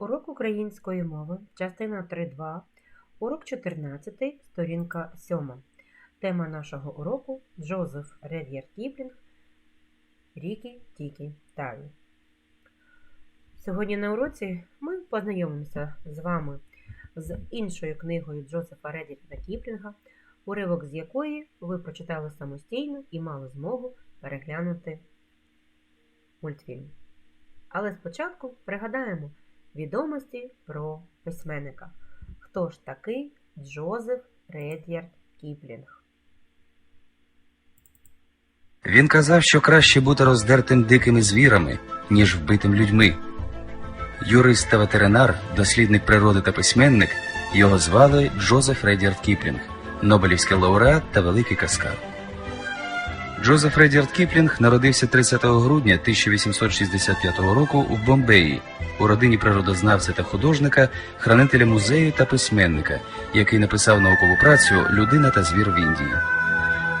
Урок української мови, частина 3.2, урок 14, сторінка 7. Тема нашого уроку Джозеф Ред'яр Кіплінг Рікі Тікі Таві. Сьогодні на уроці ми познайомимося з вами з іншою книгою Джозефа Ред'ярда Кіплінга, уривок з якої ви прочитали самостійно і мали змогу переглянути мультфільм. Але спочатку пригадаємо відомості про письменника. Хто ж такий Джозеф Ред'ярд Кіплінг? Він казав, що краще бути роздертим дикими звірами, ніж вбитим людьми. Юрист та ветеринар, дослідник природи та письменник, його звали Джозеф Редіард Кіплінг, Нобелівський лауреат та великий каскар. Джозеф Редіард Кіплінг народився 30 грудня 1865 року в Бомбеї у родині природознавця та художника, хранителя музею та письменника, який написав наукову працю Людина та звір в Індії.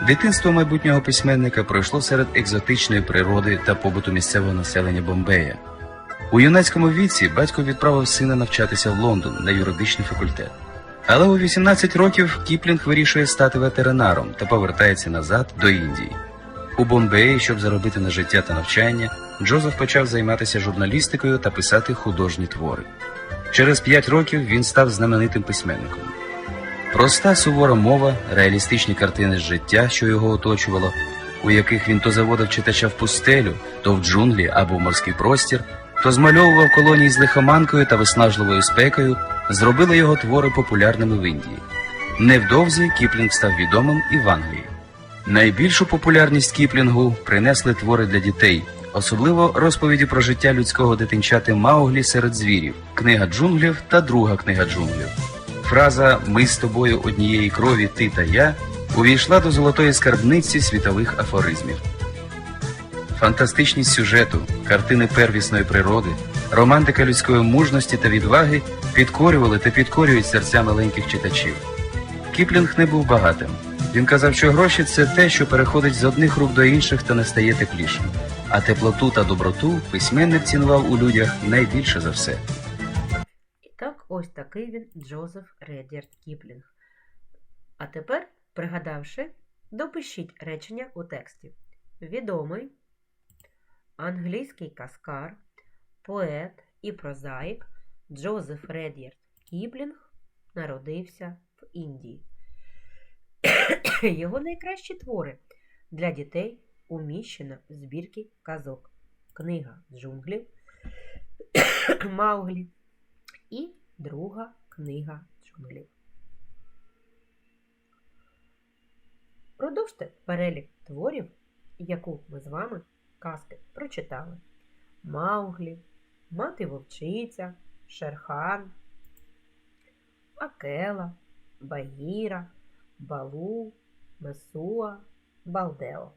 Дитинство майбутнього письменника пройшло серед екзотичної природи та побуту місцевого населення Бомбея. У юнацькому віці батько відправив сина навчатися в Лондон на юридичний факультет. Але у 18 років Кіплінг вирішує стати ветеринаром та повертається назад до Індії. У Бомбеї, щоб заробити на життя та навчання, Джозеф почав займатися журналістикою та писати художні твори. Через 5 років він став знаменитим письменником. Проста сувора мова, реалістичні картини з життя, що його оточувало, у яких він то заводив читача в пустелю, то в джунглі або в морський простір, то змальовував колонії з лихоманкою та виснажливою спекою, зробили його твори популярними в Індії. Невдовзі Кіплінг став відомим і в Англії. Найбільшу популярність Кіплінгу принесли твори для дітей, особливо розповіді про життя людського дитинчати Мауглі серед звірів, книга джунглів та друга книга джунглів. Фраза Ми з тобою однієї крові, ти та я увійшла до золотої скарбниці світових афоризмів. Фантастичність сюжету, картини первісної природи, романтика людської мужності та відваги підкорювали та підкорюють серця маленьких читачів. Кіплінг не був багатим. Він казав, що гроші це те, що переходить з одних рук до інших та не стає теплішим. А теплоту та доброту письменник цінував у людях найбільше за все. І так, ось такий він Джозеф Ред'ярд Кіплінг. А тепер, пригадавши, допишіть речення у тексті. Відомий англійський каскар, поет і прозаїк Джозеф Ред'ярд Кіплінг народився в Індії. Його найкращі твори для дітей уміщено в збірки казок. Книга джунглів Мауглі і друга книга джунглів. Продовжте перелік творів, яку ми з вами казки прочитали. Мауглі, Мати Вовчиця, Шерхан, Акела, Багіра, Балу, Месуа, Балдео.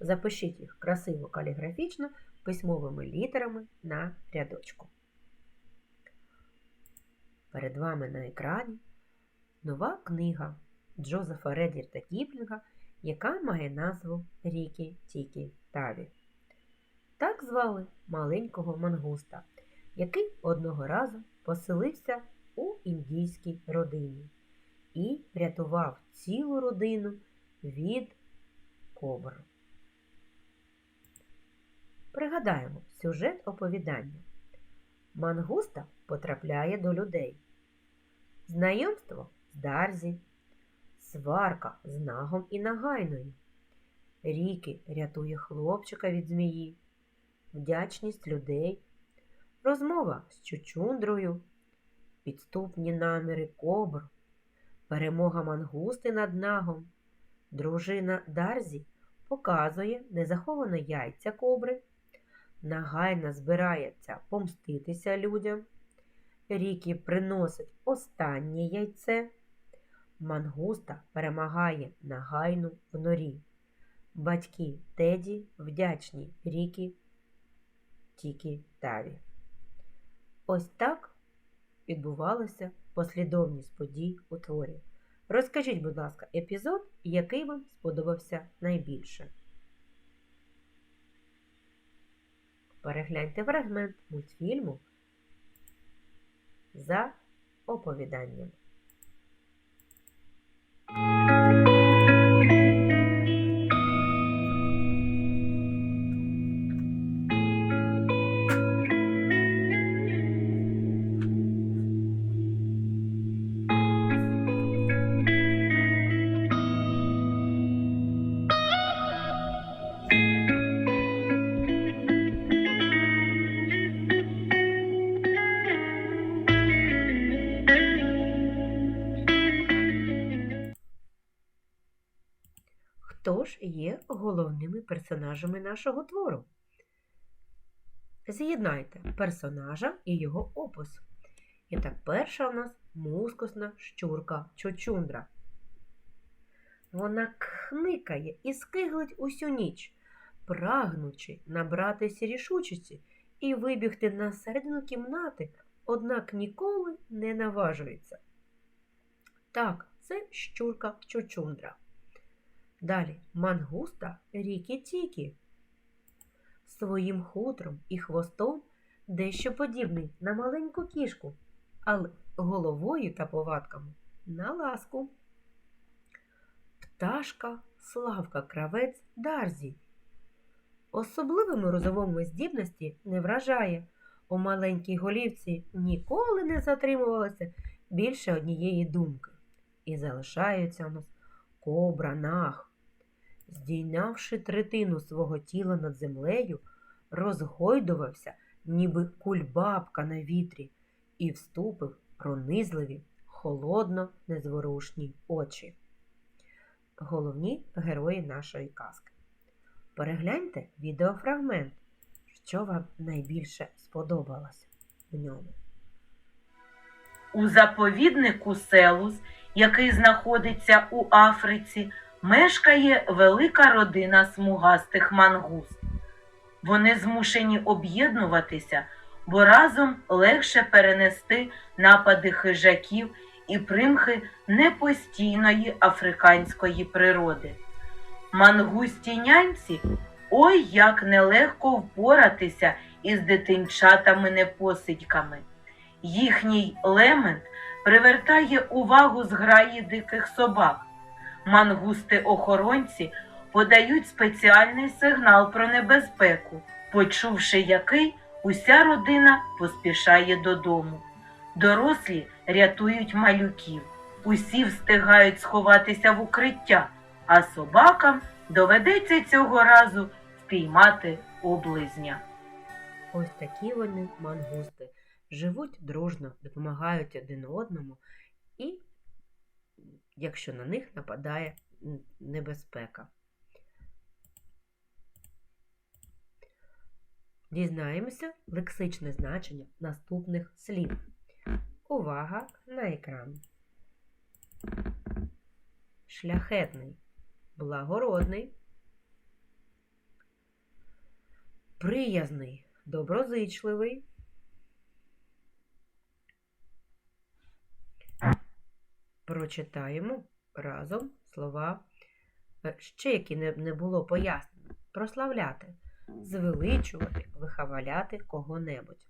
Запишіть їх красиво каліграфічно письмовими літерами на рядочку. Перед вами на екрані нова книга Джозефа Редірта Кіплінга, яка має назву Рікі Тікі Таві. Так звали маленького мангуста, який одного разу поселився у індійській родині і врятував цілу родину від кобр. Пригадаємо сюжет оповідання. Мангуста потрапляє до людей. Знайомство з Дарзі, сварка з нагом і нагайною. Ріки рятує хлопчика від змії, вдячність людей, розмова з чучундрою, підступні наміри кобр, перемога мангусти над нагом, дружина Дарзі показує, де заховано яйця кобри, нагайна збирається помститися людям. Рікі приносить останнє яйце. Мангуста перемагає нагайну в норі. Батьки Теді вдячні Рікі Тікі Таві. Ось так відбувалася послідовність подій у творі. Розкажіть, будь ласка, епізод, який вам сподобався найбільше. Перегляньте фрагмент мультфільму за оповіданням. Є головними персонажами нашого твору? З'єднайте персонажа і його опис. І так, перша у нас мускусна щурка чучундра. Вона кхникає і скиглить усю ніч, прагнучи набратися рішучості і вибігти на середину кімнати, однак ніколи не наважується. Так, це щурка чучундра. Далі мангуста Рікі Тікі. Своїм хутром і хвостом дещо подібний на маленьку кішку, але головою та повадками на ласку. Пташка Славка Кравець Дарзі. Особливими розумовими здібності не вражає. У маленькій голівці ніколи не затримувалося більше однієї думки. І залишаються у нас кобра нах. Здійнявши третину свого тіла над землею, розгойдувався, ніби кульбабка на вітрі, і вступив пронизливі, холодно незворушні очі. Головні герої нашої казки. Перегляньте відеофрагмент, що вам найбільше сподобалось в ньому. У заповіднику Селус, який знаходиться у Африці, мешкає велика родина смугастих мангуст. Вони змушені об'єднуватися, бо разом легше перенести напади хижаків і примхи непостійної африканської природи. Мангусті няньці ой як нелегко впоратися із дитинчатами-непосидьками. Їхній лемент привертає увагу зграї диких собак. Мангусти-охоронці подають спеціальний сигнал про небезпеку, почувши який, уся родина поспішає додому. Дорослі рятують малюків, усі встигають сховатися в укриття, а собакам доведеться цього разу впіймати облизня. Ось такі вони мангусти. Живуть дружно, допомагають один одному, і якщо на них нападає небезпека. Дізнаємося лексичне значення наступних слів. Увага на екран. Шляхетний, благородний, приязний, доброзичливий. Прочитаємо разом слова, е, ще які не, було пояснено. Прославляти, звеличувати, вихваляти кого-небудь.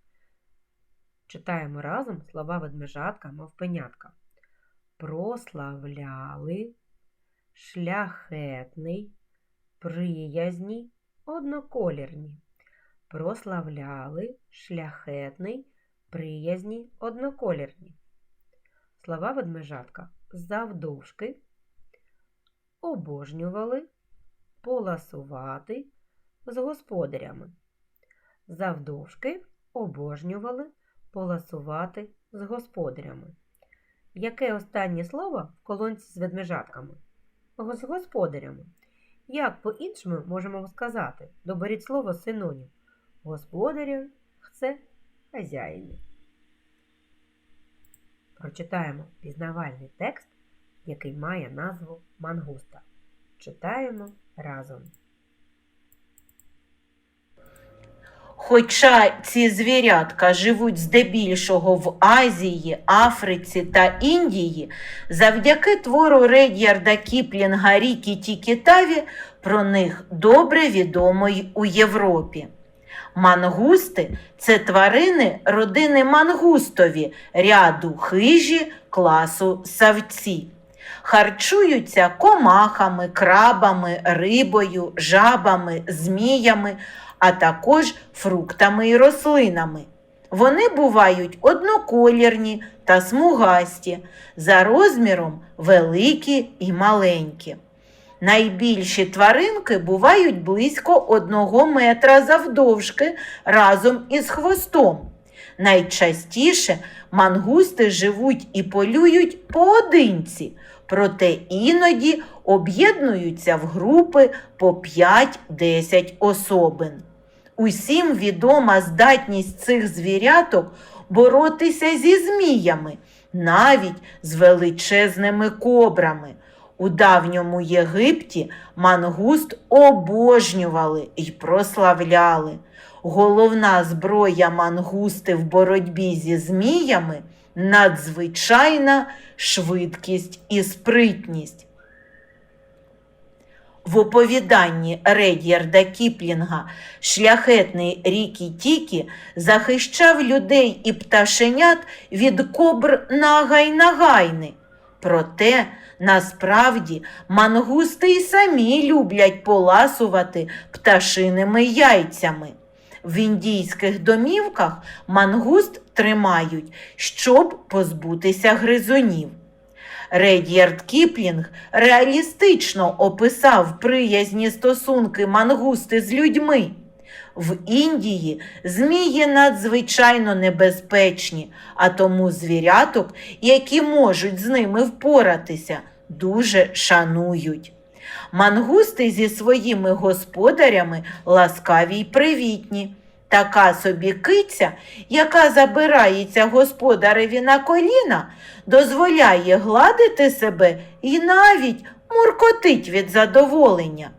Читаємо разом слова ведмежатка, мавпенятка. Прославляли, шляхетний, приязні, одноколірні. Прославляли, шляхетний, приязні, одноколірні. Слова ведмежатка завдовжки, обожнювали, поласувати з господарями. Завдовжки обожнювали поласувати з господарями. Яке останнє слово в колонці з ведмежатками? З господарями. Як по-іншому можемо сказати? Доберіть слово синонім. Господарю це хазяїни. Прочитаємо пізнавальний текст, який має назву Мангуста. Читаємо разом. Хоча ці звірятка живуть здебільшого в Азії, Африці та Індії, завдяки твору Ред'ярда Кіплінга Рікі Тікітаві про них добре відомо й у Європі. Мангусти це тварини родини мангустові, ряду хижі класу савці. Харчуються комахами, крабами, рибою, жабами, зміями, а також фруктами і рослинами. Вони бувають одноколірні та смугасті, за розміром великі і маленькі. Найбільші тваринки бувають близько одного метра завдовжки разом із хвостом. Найчастіше мангусти живуть і полюють поодинці, проте іноді об'єднуються в групи по 5-10 особин. Усім відома здатність цих звіряток боротися зі зміями, навіть з величезними кобрами. У давньому Єгипті мангуст обожнювали і прославляли. Головна зброя мангусти в боротьбі зі зміями надзвичайна швидкість і спритність. В оповіданні Ред'ярда Кіплінга шляхетний Рікі Тікі захищав людей і пташенят від кобр нагай-нагайни. Проте, насправді, мангусти й самі люблять поласувати пташиними яйцями. В індійських домівках мангуст тримають, щоб позбутися гризунів. Ред'ярд Кіплінг реалістично описав приязні стосунки мангусти з людьми. В Індії змії надзвичайно небезпечні, а тому звіряток, які можуть з ними впоратися, дуже шанують. Мангусти зі своїми господарями ласкаві й привітні. Така собі киця, яка забирається господареві на коліна, дозволяє гладити себе і навіть муркотить від задоволення.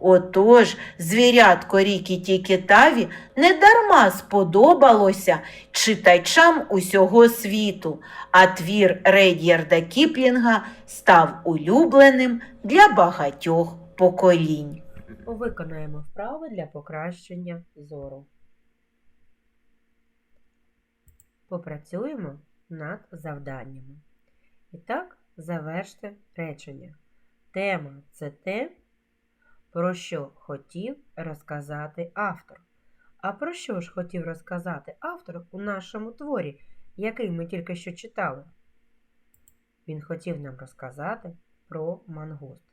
Отож, звірятко Рікі Тікітаві недарма сподобалося читачам усього світу, а твір Ред'ярда Кіплінга став улюбленим для багатьох поколінь. Виконаємо вправи для покращення зору. Попрацюємо над завданнями. І так, заверште речення. Тема це те, про що хотів розказати автор. А про що ж хотів розказати автор у нашому творі, який ми тільки що читали? Він хотів нам розказати про мангуст.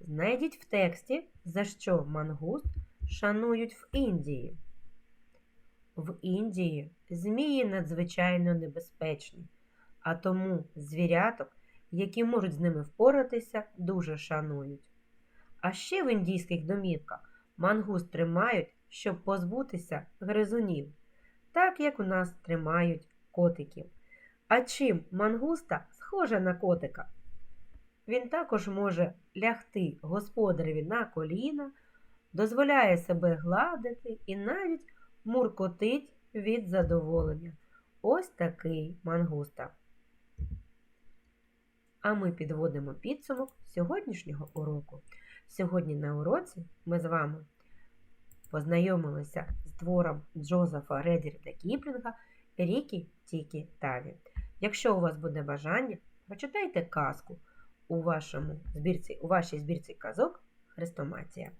Знайдіть в тексті, за що мангуст шанують в Індії. В Індії змії надзвичайно небезпечні, а тому звіряток, які можуть з ними впоратися, дуже шанують. А ще в індійських домівках мангуст тримають, щоб позбутися гризунів, так як у нас тримають котиків. А чим мангуста схожа на котика? Він також може лягти господареві на коліна, дозволяє себе гладити і навіть муркотить від задоволення. Ось такий мангуста. А ми підводимо підсумок сьогоднішнього уроку. Сьогодні на уроці ми з вами познайомилися з твором Джозефа Редірда Кіплінга Рікі Тікі Таві. Якщо у вас буде бажання, прочитайте казку у, вашому збірці, у вашій збірці казок Хрестоматія.